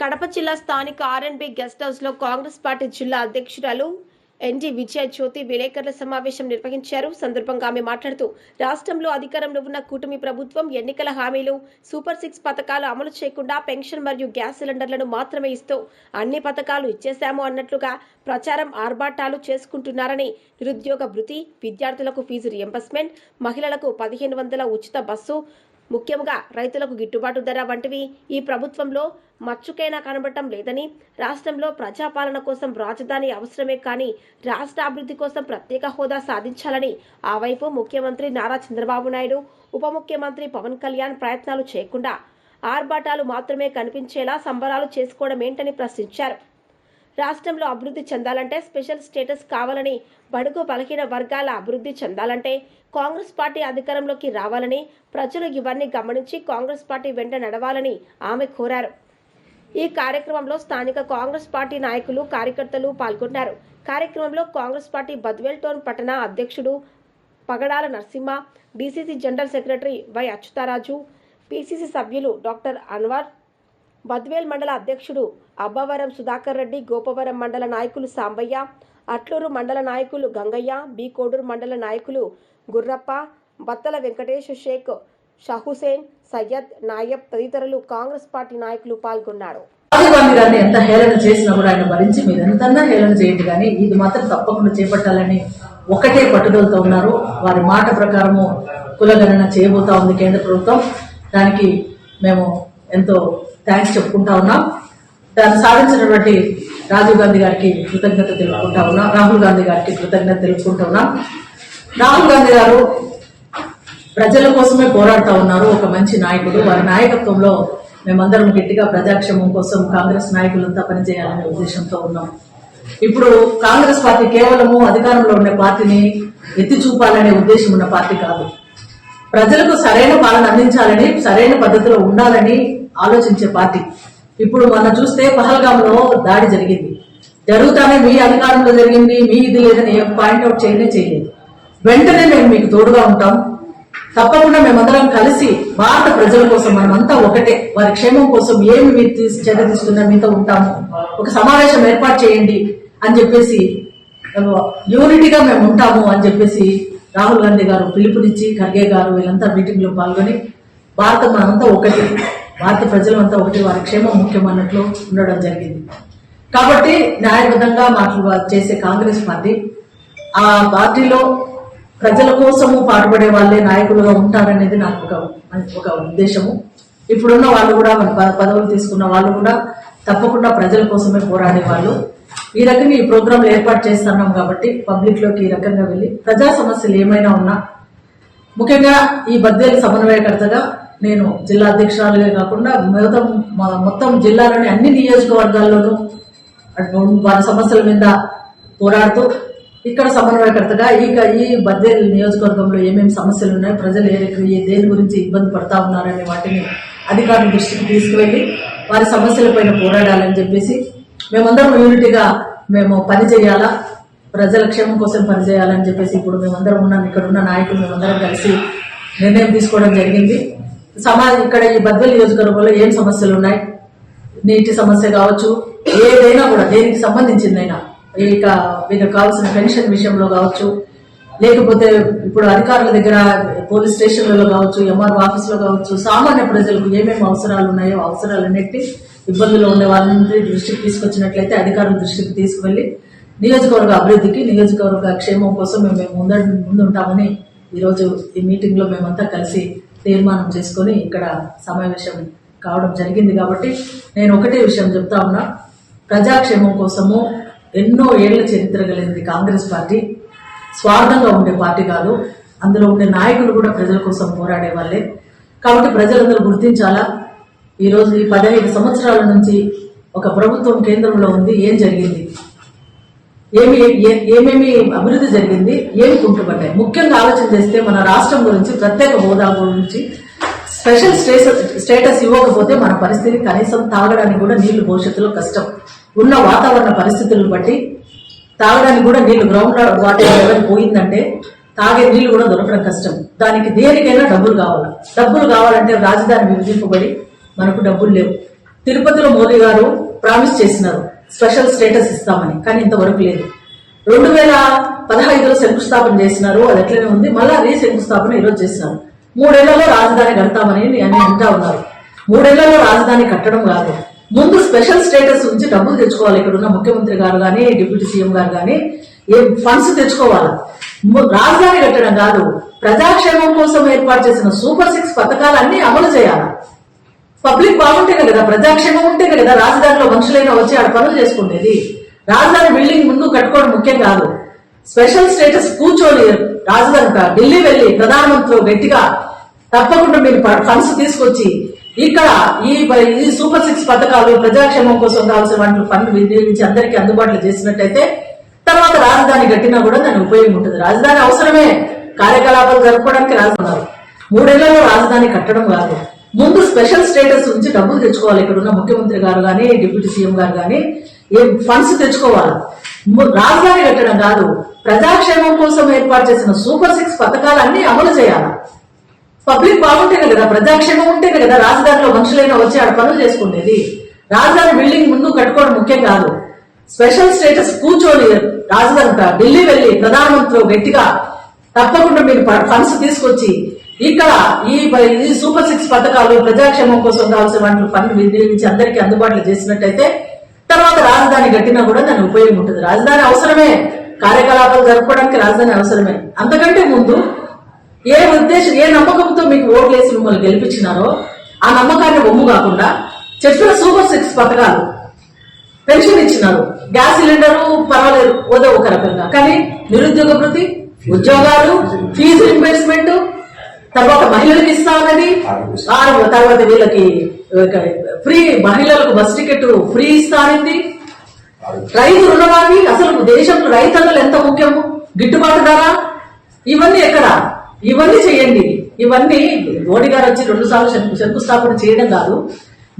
కడప జిల్లా స్థానిక R&B guest హౌస్లో కాంగ్రెస్ పార్టీ జిల్లా అధ్యక్షురాలు ఎన్జి విజయ జ్యోతి విలేకరుల సమావేశం నిర్వహించారు. సందర్భంగా ఆమె మాట్లాడుతూ రాష్ట్రంలో అధికారంలో ఉన్న కూటమి ప్రభుత్వం ఎన్నికల హామీలు సూపర్ సిక్స్ పథకాలు అమలు చేయకుండా పెన్షన్ మరియు గ్యాస్ సిలిండర్లను మాత్రమే ఇస్తూ అన్ని పథకాలు ఇచ్చేశాము అన్నట్లుగా ప్రచారం ఆర్భాటాలు చేసుకుంటున్నారని నిరుద్యోగ భృతి విద్యార్థులకు ఫీజు రియంబర్స్మెంట్ మహిళలకు పదిహేను వందల ఉచిత బస్సు ముఖ్యంగా రైతులకు గిట్టుబాటు ధర వంటివి ఈ ప్రభుత్వంలో మచ్చుకైనా కనబడటం లేదని రాష్ట్రంలో ప్రజాపాలన కోసం రాజధాని అవసరమే కానీ రాష్ట్ర అభివృద్ధి కోసం ప్రత్యేక హోదా సాధించాలని ఆ వైపు ముఖ్యమంత్రి నారా చంద్రబాబు నాయుడు ఉప ముఖ్యమంత్రి పవన్ కళ్యాణ్ ప్రయత్నాలు చేయకుండా ఆర్భాటాలు మాత్రమే కనిపించేలా సంబరాలు చేసుకోవడం ఏంటని ప్రశ్నించారు. రాష్ట్రంలో అభివృద్ధి చెందాలంటే స్పెషల్ స్టేటస్ కావాలని బడుగు బలహీన వర్గాల అభివృద్ధి చెందాలంటే కాంగ్రెస్ పార్టీ అధికారంలోకి రావాలని ప్రజలు ఇవన్నీ గమనించి కాంగ్రెస్ పార్టీ వెంట నడవాలని ఆమె కోరారు. ఈ కార్యక్రమంలో స్థానిక కాంగ్రెస్ పార్టీ నాయకులు కార్యకర్తలు పాల్గొన్నారు. కార్యక్రమంలో కాంగ్రెస్ పార్టీ బద్వేల్ టౌన్ పట్టణ అధ్యక్షుడు Pagadala Narasimha DCC general secretary Y Achyutharaju PCC సభ్యులు డాక్టర్ అన్వర్ బద్వేల్ మండల అధ్యక్షుడు అబ్బవరం సుధాకర్ రెడ్డి గోపవరం మండల నాయకులు సాంబయ్య అట్లూరు మండల నాయకులు గంగయ్య బి కోడూరు మండల నాయకులు గుర్రప్ప బత్తల వెంకటేష్ షేక్ షహుసేన్ సయ్యద్ నాయబ్ తదితరులు కాంగ్రెస్ పార్టీ నాయకులు పాల్గొన్నారు. గాంధీ ఎంత హేళన చేసినా కూడా ఆయన భరించి మీరు ఎంతన్నా హేళన చేయండి కానీ ఇది మాత్రం తప్పకుండా చేపట్టాలని ఒకటే పట్టుదలతో ఉన్నారు. వారి మాట ప్రకారము కులగణన చేయబోతా ఉంది కేంద్ర ప్రభుత్వం. దానికి మేము ఎంతో థ్యాంక్స్ చెప్పుకుంటా ఉన్నాం. దాన్ని సాధించినటువంటి రాజీవ్ గాంధీ గారికి కృతజ్ఞత తెలుపుకుంటా ఉన్నా. రాహుల్ గాంధీ గారికి కృతజ్ఞత తెలుపుకుంటా ఉన్నాం. రాహుల్ గాంధీ గారు ప్రజల కోసమే పోరాడుతూ ఉన్నారు. ఒక మంచి నాయకుడు. వారి నాయకత్వంలో మేమందరం గట్టిగా ప్రజాక్షేమం కోసం కాంగ్రెస్ నాయకులంతా పనిచేయాలనే ఉద్దేశంతో ఉన్నాం. ఇప్పుడు కాంగ్రెస్ పార్టీ కేవలము అధికారంలో ఉండే పార్టీని ఎత్తి చూపాలనే ఉద్దేశం ఉన్న పార్టీ కాదు. ప్రజలకు సరైన పాలన అందించాలని సరైన పద్ధతిలో ఉండాలని ఆలోచించే పార్టీ. ఇప్పుడు మనం చూస్తే పహల్గాంలో దాడి జరిగింది. జరుగుతానే మీ అధికారంలో జరిగింది మీ ఇది లేదని పాయింట్అవుట్ చేయనే చేయలేదు. వెంటనే మేము మీకు తోడుగా ఉంటాం. తప్పకుండా మేమందరం కలిసి భారత ప్రజల కోసం మనమంతా ఒకటే వారి క్షేమం కోసం ఏమి మీరు తీసి చర్య తీసుకున్నా మీతో ఉంటాము. ఒక సమావేశం ఏర్పాటు చేయండి అని చెప్పేసి యూనిటీగా మేము ఉంటాము అని చెప్పేసి రాహుల్ గాంధీ గారు పిలుపునిచ్చి ఖర్గే గారు వీళ్ళంతా మీటింగ్లో పాల్గొని భారత మనమంతా ఒకటి. భారత ప్రజలంతా ఒకటి వారి క్షేమం ముఖ్యం అన్నట్లు ఉండడం జరిగింది. కాబట్టి న్యాయబద్ధంగా మాటలు చేసే కాంగ్రెస్ పార్టీ ఆ పార్టీలో ప్రజల కోసము పాటుపడే వాళ్ళే నాయకులుగా ఉంటారనేది నాకు ఒక ఒక ఉద్దేశము. ఇప్పుడున్న వాళ్ళు కూడా మన పదవులు తీసుకున్న వాళ్ళు కూడా తప్పకుండా ప్రజల కోసమే పోరాడే వాళ్ళు. ఈ రకంగా ఈ ప్రోగ్రాంలు ఏర్పాటు చేస్తున్నాం కాబట్టి పబ్లిక్లోకి ఈ రకంగా వెళ్ళి ప్రజా సమస్యలు ఏమైనా ఉన్నా ముఖ్యంగా ఈ బద్దేలు సమన్వయకర్తగా నేను జిల్లా అధ్యక్షురాలుగా కాకుండా మిగతా మొత్తం జిల్లాలోని అన్ని నియోజకవర్గాల్లోనూ వారి సమస్యల మీద పోరాడుతూ ఇక్కడ సమన్వయకర్తగా ఈ ఈ బద్దేలు నియోజకవర్గంలో ఏమేమి సమస్యలు ఉన్నాయి ప్రజలు ఏ ఏ దేని గురించి ఇబ్బంది పడతా ఉన్నారనే వాటిని అధికారుల దృష్టికి తీసుకువెళ్ళి వారి సమస్యలపైన పోరాడాలని చెప్పేసి మేమందరం యూనిటీగా మేము పని చేయాలా ప్రజల క్షేమం కోసం పనిచేయాలని చెప్పేసి ఇప్పుడు మేమందరం ఉన్నాం ఇక్కడ ఉన్న నాయకులు మేమందరం కలిసి నిర్ణయం తీసుకోవడం జరిగింది. సమాజ ఇక్కడ ఈ బద్వేల్ నియోజకవర్గంలో ఏం సమస్యలు ఉన్నాయి? నీటి సమస్య కావచ్చు ఏదైనా కూడా దేనికి సంబంధించిందైనా ఇక వీళ్ళకి కావాల్సిన పెన్షన్ విషయంలో కావచ్చు లేకపోతే ఇప్పుడు అధికారుల దగ్గర పోలీస్ స్టేషన్లలో కావచ్చు ఎంఆర్ ఆఫీస్లో కావచ్చు సామాన్య ప్రజలకు ఏమేమి అవసరాలు ఉన్నాయో అవసరాలన్నిటి ఇబ్బందులు ఉండే వాళ్ళని దృష్టికి తీసుకొచ్చినట్లయితే అధికారుల దృష్టికి తీసుకువెళ్ళి నియోజకవర్గ అభివృద్ధికి నియోజకవర్గ క్షేమం కోసం మేము మేము ముందుంటామని ఈరోజు ఈ మీటింగ్లో మేమంతా కలిసి తీర్మానం చేసుకొని ఇక్కడ సమావేశం కావడం జరిగింది కాబట్టి నేను ఒకటే విషయం చెప్తా ఉన్నా. ప్రజాక్షేమం కోసము ఎన్నో ఏళ్ళ చరిత్ర కలిగింది కాంగ్రెస్ పార్టీ. స్వార్థంగా ఉండే పార్టీ కాదు. అందులో ఉండే నాయకులు కూడా ప్రజల కోసం పోరాడే వాళ్ళే. కాబట్టి ప్రజలందరూ గుర్తించాలా? ఈరోజు ఈ పదహైదు సంవత్సరాల నుంచి ఒక ప్రభుత్వం కేంద్రంలో ఉంది. ఏం జరిగింది? ఏమి ఏమేమి అభివృద్ధి జరిగింది ఏమి కుంటుపడ్డాయి ముఖ్యంగా ఆలోచన చేస్తే మన రాష్ట్రం గురించి ప్రత్యేక హోదా గురించి స్పెషల్ స్టేటస్ స్టేటస్ ఇవ్వకపోతే మన పరిస్థితి కనీసం తాగడానికి కూడా నీళ్ళు భవిష్యత్తులో కష్టం. ఉన్న వాతావరణ పరిస్థితులను బట్టి తాగడానికి కూడా నీళ్ళు గ్రౌండ్ వాటర్ లెవెల్ పోయిందంటే తాగే నీళ్ళు కూడా దొరకడం కష్టం. దానికి దేనికైనా డబ్బులు కావాలి. డబ్బులు కావాలంటే రాజధాని విభజింపబడి మనకు డబ్బులు లేవు. తిరుపతిలో మోదీ గారు ప్రామిస్ చేసినారు. స్పెషల్ స్టేటస్ ఇస్తామని కానీ ఇంతవరకు లేదు. రెండు వేల పదహైదులో శంకుస్థాపన చేసినారు అది ఎట్లనే ఉంది మళ్ళా రీ శంకుస్థాపన ఈరోజు చేసినారు మూడేళ్ళలో రాజధాని కడతామని అని అంటా ఉన్నారు. మూడేళ్ళలో రాజధాని కట్టడం కాదు. ముందు స్పెషల్ స్టేటస్ ఉంచి డబ్బులు తెచ్చుకోవాలి ఇక్కడ ఉన్న ముఖ్యమంత్రి గారు కానీ డిప్యూటీ సీఎం గారు కానీ ఏ ఫండ్స్ తెచ్చుకోవాలి? రాజధాని కట్టడం కాదు. ప్రజాక్షేమం కోసం ఏర్పాటు చేసిన సూపర్ సిక్స్ పథకాలన్నీ అమలు చేయాలి? పబ్లిక్ బాగుంటేనే కదా ప్రజాక్షేమం ఉంటేనే కదా రాజధానిలో మనుషులైనా వచ్చి ఆడ పనులు చేసుకునేది రాజధాని బిల్డింగ్ ముందు కట్టుకోవడం ముఖ్యం కాదు. స్పెషల్ స్టేటస్ కూర్చొని రాజధాని ఢిల్లీ వెళ్ళి ప్రధానమంత్రి గట్టిగా తప్పకుండా మీరు ఫండ్స్ తీసుకొచ్చి ఇక్కడ ఈ ప- ఈ సూపర్ సిక్స్ పథకాలు ప్రజాక్షేమం కోసం కావాల్సిన వాటిని ఫండ్ వినియోగించి అందరికీ అందుబాటులో చేసినట్టయితే తర్వాత రాజధాని కట్టినా కూడా దాని ఉపయోగం ఉంటుంది. రాజధాని అవసరమే. కార్యకలాపాలు జరుపుకోవడానికి రాజధాని. మూడేళ్ళలో రాజధాని కట్టడం కాదు. ముందు స్పెషల్ స్టేటస్ ఉంచి డబ్బులు తెచ్చుకోవాలి ఇక్కడ ఉన్న ముఖ్యమంత్రి గారు కానీ డిప్యూటీ సీఎం గారు కానీ ఏ ఫండ్స్ తెచ్చుకోవాలి. రాజధాని కట్టడం కాదు ప్రజాక్షేమం కోసం ఏర్పాటు చేసిన సూపర్ సిక్స్ పథకాలన్నీ అమలు చేయాలి. పబ్లిక్ బాగుంటేనే కదా ప్రజాక్షేమం ఉంటేనే కదా రాజధానిలో మనుషులైనా వచ్చి ఆడ పనులు చేసుకునేది. రాజధాని బిల్డింగ్ ముందు కట్టుకోవడం ముఖ్యం కాదు. స్పెషల్ స్టేటస్ కూర్చొని రాజధాని ఢిల్లీ వెళ్ళి ప్రధానమంత్రి గట్టిగా తప్పకుండా మీరు ఫండ్స్ తీసుకొచ్చి ఇక్కడ ఈ ప- ఈ సూపర్ సిక్స్ పథకాలు ప్రజాక్షేమం కోసం కావాల్సిన ఫండ్ వినియోగించి అందరికీ అందుబాటులో చేసినట్టయితే తర్వాత రాజధాని కట్టినా కూడా దాని ఉపయోగం ఉంటుంది. రాజధాని అవసరమే. కార్యకలాపాలు జరుపుకోవడానికి రాజధాని అవసరమే. అంతకంటే ముందు ఏ ఉద్దేశం ఏ నమ్మకంతో మీకు ఓట్లేసి మిమ్మల్ని గెలిపించినారో ఆ నమ్మకాన్ని ఒమ్ము కాకుండా చెప్పిన సూపర్ సిక్స్ పథకాలు పెన్షన్ ఇచ్చినారు. గ్యాస్ సిలిండర్ పర్వాలేదు ఓదో ఒక రకంగా. కానీ నిరుద్యోగ వృత్తి ఉద్యోగాలు ఫీజు రింబర్స్మెంట్ తర్వాత మహిళలకు ఇస్తా ఉన్నది ఆ తర్వాత వీళ్ళకి ఫ్రీ మహిళలకు బస్ టికెట్ ఫ్రీ ఇస్తా అనేది రైతు రుణమాఫీ అసలు దేశంలో రైతన్నలు ఎంత ముఖ్యము? గిట్టుబాటు ధర? ఇవన్నీ ఎక్కడ? ఇవన్నీ చేయండి. ఇవన్నీ మోడీ గారు వచ్చి రెండు సార్లు శంకు- శంకుస్థాపన చేయడం కాదు.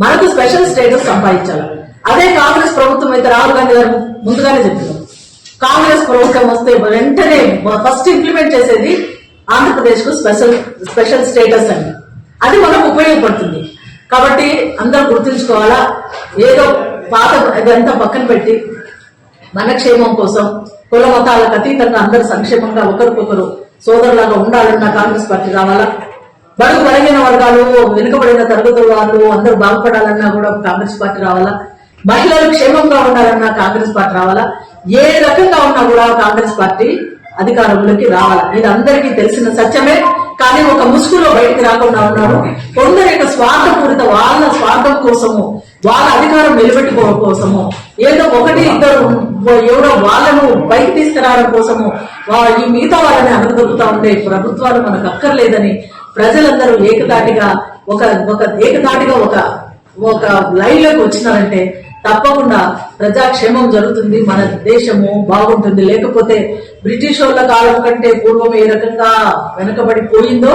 మనకు స్పెషల్ స్టేటస్ సంపాదించాలి. అదే కాంగ్రెస్ ప్రభుత్వం అయితే రాహుల్ గాంధీ గారు ముందుగానే చెప్పారు. కాంగ్రెస్ ప్రభుత్వం వస్తే వెంటనే ఫస్ట్ ఇంప్లిమెంట్ చేసేది ఆంధ్రప్రదేశ్కు స్పెషల్ స్పెషల్ స్టేటస్ అండి. అది మనకు ఉపయోగపడుతుంది. కాబట్టి అందరూ గుర్తుంచుకోవాలా? ఏదో పాత ఇదంతా పక్కన పెట్టి మన క్షేమం కోసం కుల మతాలకు అతీతంగా అందరూ సంక్షేమంగా ఒకరికొకరు సోదరులాగా ఉండాలన్న కాంగ్రెస్ పార్టీ రావాలా? బడుగు బలహీన వర్గాలు వెనుకబడిన తరగతుల వాళ్ళు అందరూ బాగుపడాలన్నా కూడా కాంగ్రెస్ పార్టీ రావాలా? మహిళలు క్షేమంగా ఉండాలన్నా కాంగ్రెస్ పార్టీ రావాలా? ఏ రకంగా ఉన్నా కూడా కాంగ్రెస్ పార్టీ అధికారంలోకి రావాలా. ఇది అందరికీ తెలిసిన సత్యమే కానీ ఒక ముసుగులో బయటికి రాకుండా ఉన్నారు. కొందరు యొక్క స్వార్థపూరిత వాళ్ళ స్వార్థం కోసము వాళ్ళ అధికారం నిలబెట్టుకోవడం కోసము ఏదో ఒకటి ఇద్దరు ఎవరో వాళ్ళను బయట తీసుకురావడం కోసము ఈ మిగతా వాళ్ళని అనగదొక్కుతా ఉండే ప్రభుత్వాలు మనకు అక్కర్లేదని ప్రజలందరూ ఏకతాటిగా ఒక ఒక ఏకతాటిగా ఒక ఒక లైన్లోకి వచ్చినారంటే తప్పకుండా ప్రజాక్షేమం జరుగుతుంది. మన దేశము బాగుంటుంది. లేకపోతే బ్రిటిష్ వాళ్ళ కాలం కంటే పూర్వం ఏ రకంగా వెనకబడిపోయిందో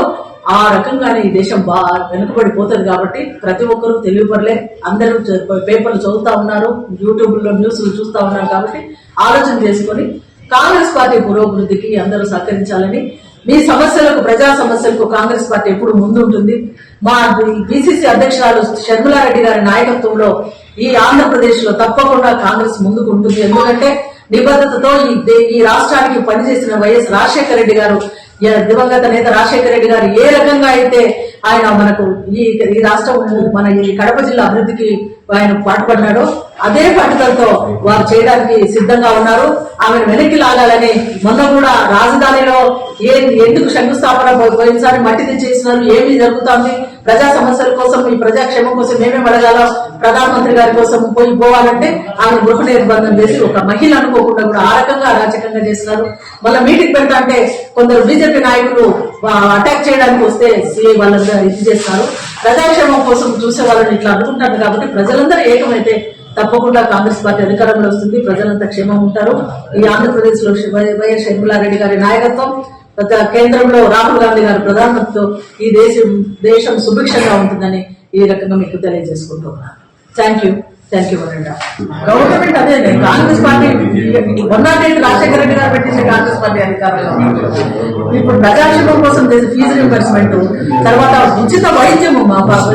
ఆ రకంగానే ఈ దేశం బా వెనుకబడిపోతుంది కాబట్టి ప్రతి ఒక్కరూ తెలియపడలే అందరూ పేపర్లు చదువుతా ఉన్నారు. యూట్యూబ్లో న్యూస్లు చూస్తూ ఉన్నారు కాబట్టి ఆలోచన చేసుకొని కాంగ్రెస్ పార్టీ పురోభివృద్ధికి అందరూ సహకరించాలని మీ సమస్యలకు ప్రజా సమస్యలకు కాంగ్రెస్ పార్టీ ఎప్పుడు ముందుంటుంది. మా బీసీసీ అధ్యక్షురాలు షర్మిలారెడ్డి గారి నాయకత్వంలో ఈ ఆంధ్రప్రదేశ్లో తప్పకుండా కాంగ్రెస్ ముందుకు ఉంటుంది. ఎందుకంటే నిబద్ధతతో ఈ రాష్ట్రానికి పనిచేసిన వైఎస్ రాజశేఖర రెడ్డి గారు ఈ దివంగత నేత రాజశేఖర రెడ్డి గారు ఏ రకంగా అయితే ఆయన మనకు ఈ రాష్ట్రం మన ఈ కడప జిల్లా అభివృద్ధికి ఆయన పాటుపడ్డాడో అదే పట్టుదలతో వారు చేయడానికి సిద్ధంగా ఉన్నారు. ఆమెను వెనక్కి లాగాలని మొన్న కూడా రాజధానిలో ఏ ఎందుకు శంకుస్థాపన పోయినసారి మట్టి తెచ్చేసినారు ఏమి జరుగుతోంది? ప్రజా సమస్యల కోసం ఈ ప్రజాక్షేమం కోసం ఏమేమి అడగాల ప్రధానమంత్రి గారి కోసం పోయి పోవాలంటే ఆమె గృహ నిర్బంధం చేసి ఒక మహిళ అనుకోకుండా కూడా ఆ రకంగా అరాచకంగా చేస్తున్నారు. మళ్ళీ మీటింగ్ పెడతా అంటే కొందరు బీజేపీ నాయకులు అటాక్ చేయడానికి వస్తే సీ వాళ్ళందరూ ఇది చేస్తారు. ప్రజాక్షేమం కోసం చూసే వాళ్ళని ఇట్లా అనుకుంటారు కాబట్టి ప్రజలందరూ ఏకమైతే తప్పకుండా కాంగ్రెస్ పార్టీ అధికారంలో వస్తుంది ప్రజలంతా క్షేమం ఉంటారు. ఈ ఆంధ్రప్రదేశ్లో వైఎస్ షర్మిలారెడ్డి గారి నాయకత్వం కేంద్రంలో రాహుల్ గాంధీ గారి ప్రధానమంత్రితో ఈ దేశం దేశం సుభిక్షంగా ఉంటుందని ఈ రకంగా మీకు తెలియజేసుకుంటున్నాను థ్యాంక్ యూ థ్యాంక్ యూ వరండా గవర్నమెంట్ అదే Congress party one nought eight Rajasekhara Reddy garu పెట్టించిన కాంగ్రెస్ పార్టీ అధికారంలో. ఇప్పుడు ప్రజాక్షేమం కోసం చేసే ఫీజు రింబర్స్మెంట్ తర్వాత ఉచిత వైద్యము మా పాప.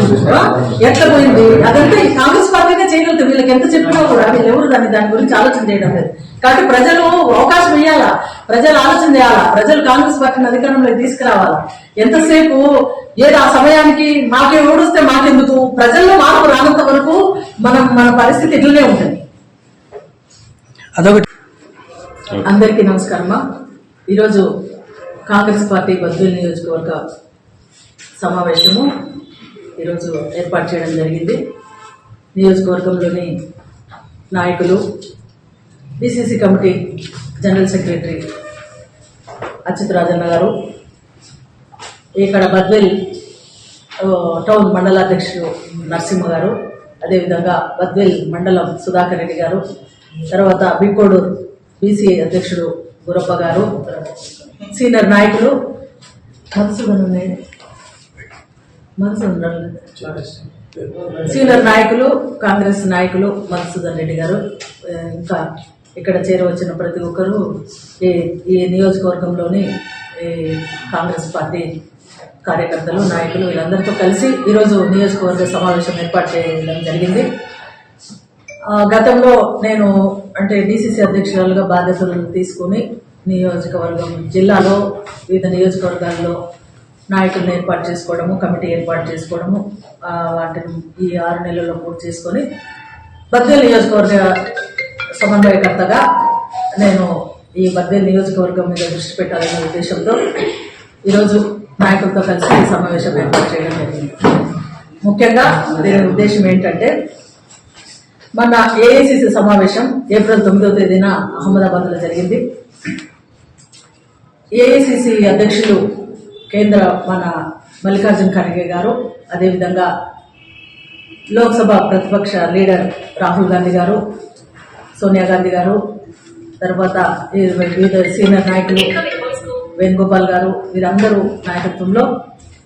ఎట్లా పోయింది? అదంతా ఈ కాంగ్రెస్ పార్టీ చేయగలుగుతారు వీళ్ళకి ఎంత చెప్పినా కూడా వీళ్ళు ఎవరు దాన్ని దాని గురించి ఆలోచన చేయడం లేదు. కాబట్టి ప్రజలు అవకాశం ఇవ్వాలా ప్రజలు ఆలోచన చేయాలా? ప్రజలు కాంగ్రెస్ పార్టీని అధికారంలోకి తీసుకురావాలా? ఎంతసేపు ఏదో ఆ సమయానికి మాకే ఓడిస్తే మాకెందుకు? ప్రజల్లో మార్పు రానంత వరకు మనం మన పరిస్థితి ఇట్లనే ఉంటుంది. అదొకటి. అందరికీ నమస్కారమ్మా ఈరోజు కాంగ్రెస్ పార్టీ బద్వేల్ నియోజకవర్గ సమావేశము ఈరోజు ఏర్పాటు చేయడం జరిగింది. నియోజకవర్గంలోని నాయకులు BCC committee general secretary Achyut Rajanna garu ఇక్కడ బద్వేల్ టౌన్ మండలాధ్యక్షుడు నరసింహ గారు అదేవిధంగా బద్వేల్ మండలం సుధాకర్ రెడ్డి గారు తర్వాత బీకోడు బీసీ అధ్యక్షుడు గురప్ప గారు సీనియర్ నాయకులు. మనసు మనసు మధుసూదన్ సీనియర్ నాయకులు కాంగ్రెస్ నాయకులు మధుసూదన్ రెడ్డి గారు ఇంకా ఇక్కడ చేరవచ్చిన ప్రతి ఒక్కరూ ఈ ఈ నియోజకవర్గంలోని కాంగ్రెస్ పార్టీ కార్యకర్తలు నాయకులు వీళ్ళందరితో కలిసి ఈరోజు నియోజకవర్గ సమావేశం ఏర్పాటు చేయడం జరిగింది. గతంలో నేను అంటే డిసిసి అధ్యక్షురాలుగా బాధ్యతలు తీసుకుని నియోజకవర్గం జిల్లాలో వివిధ నియోజకవర్గాల్లో నాయకులను ఏర్పాటు చేసుకోవడము కమిటీ ఏర్పాటు చేసుకోవడము వాటిని ఈ ఆరు నెలల్లో పూర్తి చేసుకొని బద్వేల్ నియోజకవర్గ సమన్వయకర్తగా నేను ఈ బద్వేల్ నియోజకవర్గం మీద దృష్టి పెట్టాలనే ఉద్దేశంతో ఈరోజు నాయకులతో కలిసి ఈ సమావేశం ఏర్పాటు చేయడం జరిగింది. ముఖ్యంగా దీని ఉద్దేశం ఏంటంటే మన ఏఐసిసి సమావేశం ఏప్రిల్ తొమ్మిదవ తేదీన అహ్మదాబాద్లో జరిగింది. ఏఐసిసి అధ్యక్షులు కేంద్ర మన మల్లికార్జున్ ఖర్గే గారు అదేవిధంగా లోక్సభ ప్రతిపక్ష లీడర్ రాహుల్ గాంధీ గారు సోనియా గాంధీ గారు తర్వాత వివిధ సీనియర్ నాయకులు వేణుగోపాల్ గారు వీరందరూ నాయకత్వంలో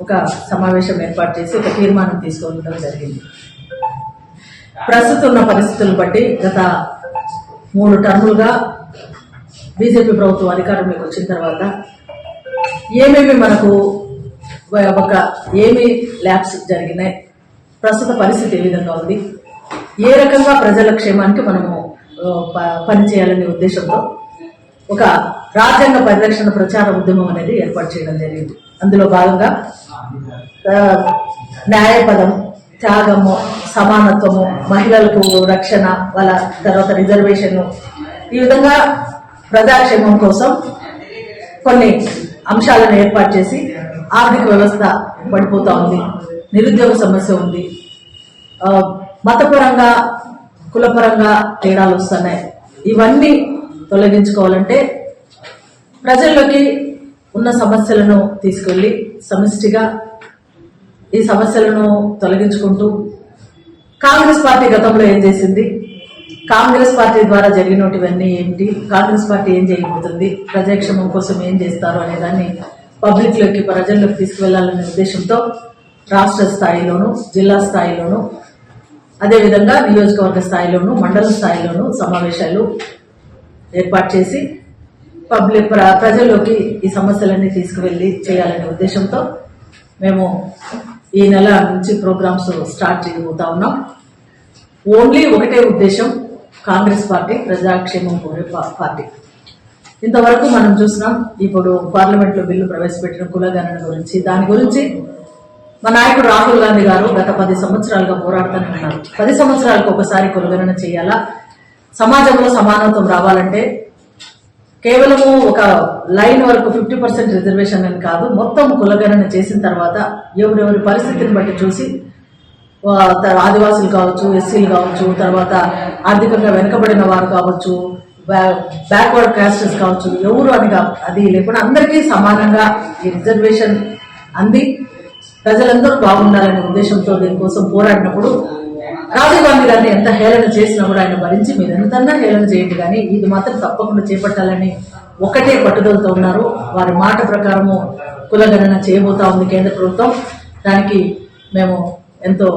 ఒక సమావేశం ఏర్పాటు చేసి ఒక తీర్మానం తీసుకోవడం జరిగింది. ప్రస్తుతం ఉన్న పరిస్థితులను బట్టి గత మూడు టర్ములుగా బీజేపీ ప్రభుత్వం అధికారంలోకి వచ్చిన తర్వాత ఏమేమి మనకు ఒక ఏమి ల్యాబ్స్ జరిగినాయి? ప్రస్తుత పరిస్థితి ఏ విధంగా ఉంది? ఏ రకంగా ప్రజల క్షేమానికి మనము పనిచేయాలనే ఉద్దేశంతో ఒక రాజ్యాంగ పరిరక్షణ ప్రచార ఉద్యమం అనేది ఏర్పాటు చేయడం జరిగింది. అందులో భాగంగా న్యాయపదం త్యాగము సమానత్వము మహిళలకు రక్షణ వాళ్ళ తర్వాత రిజర్వేషన్ ఈ విధంగా ప్రజాక్షేమం కోసం కొన్ని అంశాలను ఏర్పాటు చేసి ఆర్థిక వ్యవస్థ పడిపోతూ ఉంది నిరుద్యోగ సమస్య ఉంది. మతపరంగా కులపరంగా తేడాలు వస్తున్నాయి. ఇవన్నీ తొలగించుకోవాలంటే ప్రజల్లోకి ఉన్న సమస్యలను తీసుకెళ్ళి సమిష్టిగా ఈ సమస్యలను తొలగించుకుంటూ కాంగ్రెస్ పార్టీ గతంలో ఏం చేసింది? కాంగ్రెస్ పార్టీ ద్వారా జరిగినటివన్నీ ఏంటి? కాంగ్రెస్ పార్టీ ఏం చేయబోతుంది? ప్రజాక్షేమం కోసం ఏం చేస్తారు అనే దాన్ని పబ్లిక్లోకి ప్రజల్లోకి తీసుకువెళ్ళాలనే ఉద్దేశంతో రాష్ట్ర స్థాయిలోను జిల్లా స్థాయిలోను అదేవిధంగా నియోజకవర్గ స్థాయిలోను మండల స్థాయిలోను సమావేశాలు ఏర్పాటు చేసి పబ్లిక్ ప్ర- ప్రజల్లోకి ఈ సమస్యలన్నీ తీసుకువెళ్ళి చేయాలనే ఉద్దేశంతో మేము ఈ నెల నుంచి ప్రోగ్రామ్స్ స్టార్ట్ చేయబోతా ఉన్నాం. ఓన్లీ ఒకటే ఉద్దేశం కాంగ్రెస్ పార్టీ ప్రజాక్షేమం కోరే పార్టీ. ఇంతవరకు మనం చూసినాం ఇప్పుడు పార్లమెంట్లో బిల్లు ప్రవేశపెట్టిన కులగణన గురించి. దాని గురించి మా నాయకుడు రాహుల్ గాంధీ గారు గత పది సంవత్సరాలుగా పోరాడుతూనే ఉన్నారు. పది సంవత్సరాలకు ఒకసారి కులగణన చేయాలా? సమాజంలో సమానత్వం రావాలంటే కేవలము ఒక లైన్ వరకు ఫిఫ్టీ పర్సెంట్ రిజర్వేషన్ అని కాదు మొత్తం కులగణన చేసిన తర్వాత ఎవరెవరి పరిస్థితిని బట్టి చూసి ఆదివాసులు కావచ్చు ఎస్సీలు కావచ్చు తర్వాత ఆర్థికంగా వెనుకబడిన వారు కావచ్చు బ్యాక్వర్డ్ క్యాస్టర్స్ కావచ్చు ఎవరు అని అది లేకుండా అందరికీ సమానంగా ఈ రిజర్వేషన్ అంది. ప్రజలందరూ బాగుండాలనే ఉద్దేశంతో దీనికోసం పోరాడినప్పుడు రాజీవ్ గాంధీ గారిని ఎంత హేళన చేసినా కూడా ఆయన భరించి మీరు ఎంతన్నా హేళన చేయండి కానీ ఇది మాత్రం తప్పకుండా చేపట్టాలని ఒకటే పట్టుదలతో ఉన్నారు. వారి మాట ప్రకారము కులగణన చేయబోతా ఉంది కేంద్ర ప్రభుత్వం. దానికి మేము ఎంతో